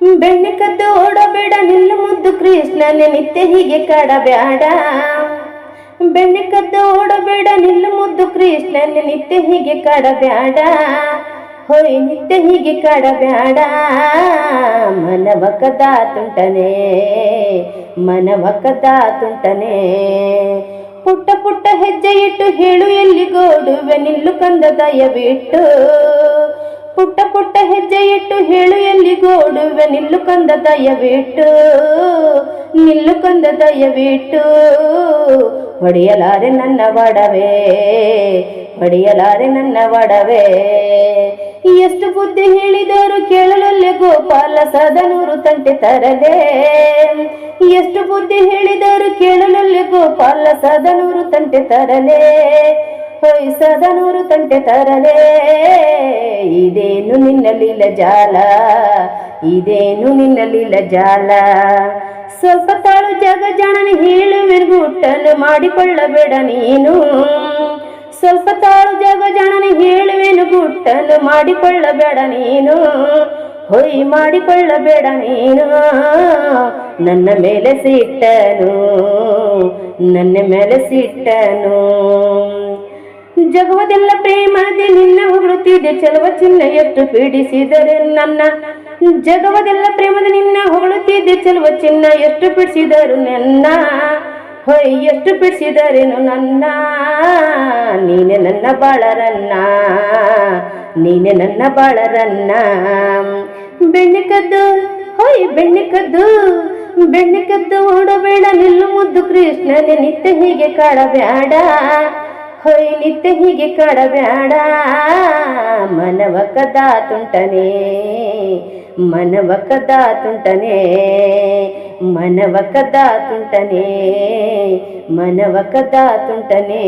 ಬೆಣ್ಣೆ ಕದ್ದು ಓಡಬೇಡ ನಿಲ್ಲು ಮುದ್ದು ಕೃಷ್ಣನೆ, ನಿತ್ಯ ಹೀಗೆ ಕಾಡಬೇಡ ಬೆಣ್ಣೆ ಕದ್ದು ಓಡಬೇಡ ನಿಲ್ಲು ಮುದ್ದು ಕೃಷ್ಣನೆ, ನಿತ್ಯ ಹೀಗೆ ಕಾಡಬೇಡ ಹೊಯ್, ನಿತ್ಯ ಹೀಗೆ ಕಾಡಬೇಡ ಮನವ ಕದ ತುಂಟನೆ ಮನವ ಕದ ತುಂಟನೆ. ಪುಟ್ಟ ಪುಟ್ಟ ಹೆಜ್ಜೆ ಇಟ್ಟು ಹೇಳು ಎಲ್ಲಿಗೋಡುವೆ ನಿಲ್ಲು ಕಂದ ದಯವಿಟ್ಟು ಪುಟ್ಟ ಪುಟ್ಟ ಹೆಜ್ಜೆ ಇಟ್ಟು ಹೇಳು ಎಲ್ಲಿಗೋಡುವೆ ನಿಲ್ಲು ಕಂದ ದಯವಿಟ್ಟು. ನಿಲ್ಲು ಕಂದ ದಯವಿಟ್ಟು. ಹೊಡೆಯಲಾರೆ ನನ್ನ ಒಡವೆ ಹೊಡೆಯಲಾರೆ ನನ್ನ ಒಡವೆ. ಎಷ್ಟು ಬುದ್ಧಿ ಹೇಳಿದವರು ಕೇಳಲಲ್ಲೇ ಗೋಪಾಲ ಸದನೂರು ತಂಟೆ ತರದೆ. ಎಷ್ಟು ಬುದ್ಧಿ ಹೇಳಿದವರು ಕೇಳಲಲ್ಲೇ ಗೋಪಾಲ ಸದನೂರು ತಂಟೆ ತರಲೆ ಹೊಯ್ ಸದನೂರು ತಂಟೆ ತರಲೆ ಲೀಲ ಜಾಲ ಇದೇನು ನಿನ್ನ ಲೀಲ ಜಾಲ ಸ್ವಲ್ಪ ತಾಳು ಜಗ ಜನನ ಹೇಳುವೆ ಮಾಡಿಕೊಳ್ಳಬೇಡ ನೀನು. ಸ್ವಲ್ಪ ತಾಳು ಜಗ ಜನನ ಹೇಳುವೆನು ಗುಟ್ಟನ್ನು ಮಾಡಿಕೊಳ್ಳಬೇಡ ನೀನು. ಹೊಯ್ ಮಾಡಿಕೊಳ್ಳಬೇಡ ನೀನು. ನನ್ನ ಮೇಲೆ ಸಿಟ್ಟನು, ನನ್ನ ಮೇಲೆ ಸಿಟ್ಟನು. ಜಗವದೆಲ್ಲ ಪ್ರೇಮದೆ ಹೊಗಳುತ್ತಿದೆ ಚಲವ ಚಿನ್ನ ಎಷ್ಟು ಪೀಡಿಸಿದರೆ ನನ್ನ. ಜಗವದೆಲ್ಲ ಪ್ರೇಮದ ನಿನ್ನ ಹೊಗಳುತ್ತಿದ್ದೆ ಚಲುವ ಚಿನ್ನ ಎಷ್ಟು ಬಿಡಿಸಿದರು ನನ್ನ. ಹೊಯ್ ಎಷ್ಟು ಬಿಡಿಸಿದರೇನು ನನ್ನ? ನೀನೆ ನನ್ನ ಬಾಳರನ್ನ. ನೀನೆ ನನ್ನ ಬಾಳರನ್ನ. ಬೆಣ್ಣೆ ಕದ್ದು, ಹೊಯ್, ಬೆಣ್ಣೆ ಕದ್ದು. ಬೆಣ್ಣೆ ಕದ್ದು ಓಡಬೇಡ ನಿಲ್ಲು ಮುದ್ದು ಕೃಷ್ಣನೇ, ನಿತ್ಯ ಹೀಗೆ ಕಾಡಬೇಡ. ಹೊಯ್ ನಿತ್ಯ ಹೀಗೆ ಕಾಡಬೇಡ ಮನವ ಕದಾ ತುಂಟನೆ, ಮನವ ಕದಾ ತುಂಟನೆ, ಮನವ ಕದಾ ತುಂಟನೆ, ಮನವ ಕದಾ ತುಂಟನೆ.